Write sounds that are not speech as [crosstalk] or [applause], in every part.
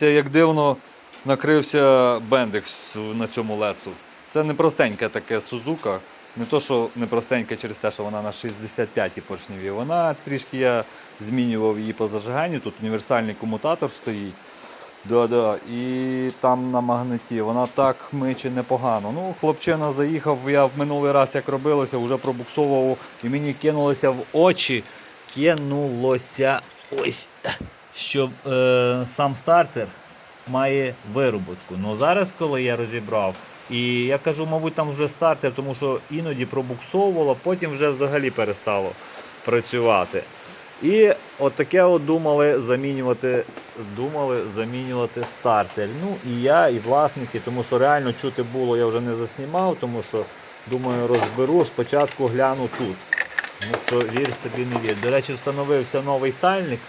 Як дивно накрився бендекс на цьому лецу. Це не простеньке таке Сузука. Не то, що не простеньке через те, що вона на 65-й поршневі. Вона трішки я змінював її по зажиганню. Тут універсальний комутатор стоїть. Да-да. І там на магниті. Вона так миче непогано. Ну, хлопчина заїхав, я в минулий раз як робилося, вже пробуксовував і мені кинулося в очі. Кинулося ось, що е, сам стартер має вироботку. Ну зараз, коли я розібрав, і я кажу, мабуть, там вже стартер, тому що іноді пробуксовувало, потім вже взагалі перестало працювати. І от таке от думали замінювати, думали замінювати стартер. Ну і я, і власники, тому що реально чути було, я вже не заснімав, тому що думаю, розберу. Спочатку гляну тут. Тому що вір собі не вір. До речі, встановився новий сальник,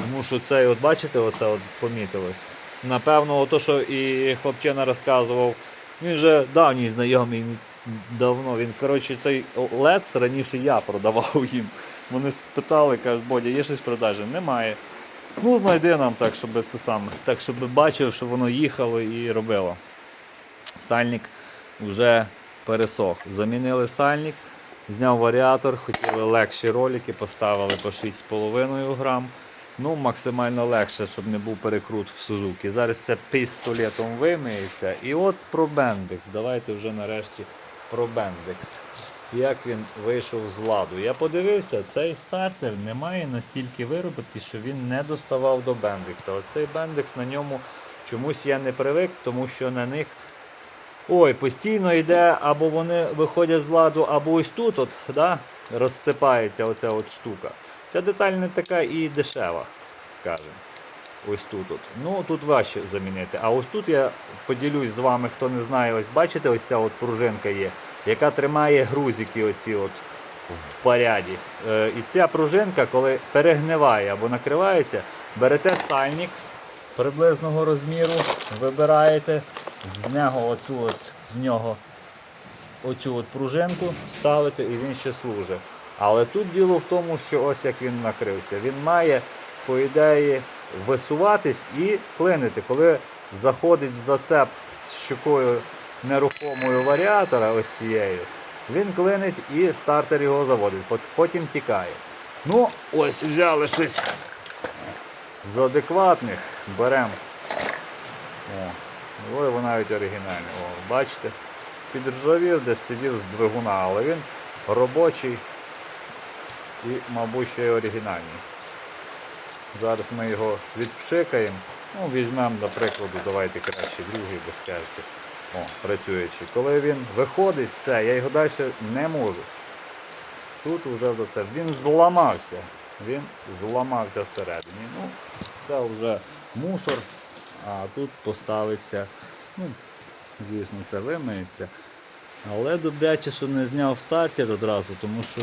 тому що цей, от бачите, оце от помітилось. Напевно, то, що і хлопчина розказував, він вже давній знайомий, давно. Він, коротше, цей лец раніше я продавав [laughs] їм. Вони спитали, кажуть, Бодя, є щось в продажі? Немає. Ну, знайди нам так, щоб це саме. Так, щоб бачив, що воно їхало і робило. Сальник вже пересох. Замінили сальник, зняв варіатор, хотіли легші ролики, поставили по 6,5 грам. Ну, максимально легше, щоб не був перекрут в Сузуки. Зараз це пістолетом вимиється. І от про бендекс. Давайте вже нарешті про бендекс. Як він вийшов з ладу. Я подивився, цей стартер не має настільки вироботки, що він не доставав до бендекса. Оцей бендекс на ньому чомусь я не привик, тому що на них Ой, постійно йде, або вони виходять з ладу, або ось тут от, да, розсипається оця от штука. Ця деталь не така і дешева, скажімо. Ось тут. От. Ну, тут важче замінити. А ось тут я поділюсь з вами, хто не знає, ось бачите, ось ця от пружинка є, яка тримає грузики оці от в поряді. Е, і ця пружинка, коли перегниває або накривається, берете сальник приблизного розміру, вибираєте з нього оцю от, з нього оцю от пружинку, ставите і він ще служить. Але тут діло в тому, що ось як він накрився. Він має, по ідеї, висуватись і клинити. Коли заходить в зацеп з щокою нерухомою варіатора, ось цією, він клинить і стартер його заводить. Потім тікає. Ну, ось взяли щось з адекватних, беремо. О, ой, вона навіть оригінальна. О, бачите, підржавів, десь сидів з двигуна, але він робочий і, мабуть, ще й оригінальний. Зараз ми його відпшикаємо. Ну, візьмемо, до прикладу, давайте краще другий, бо скажете. О, працюючи. Коли він виходить, все, я його далі не можу. Тут вже за це. Він зламався. Він зламався всередині. Ну, це вже мусор, а тут поставиться, ну, звісно, це вимиється. Але добряче, що не зняв стартер одразу, тому що,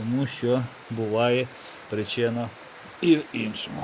тому що буває причина і в іншому.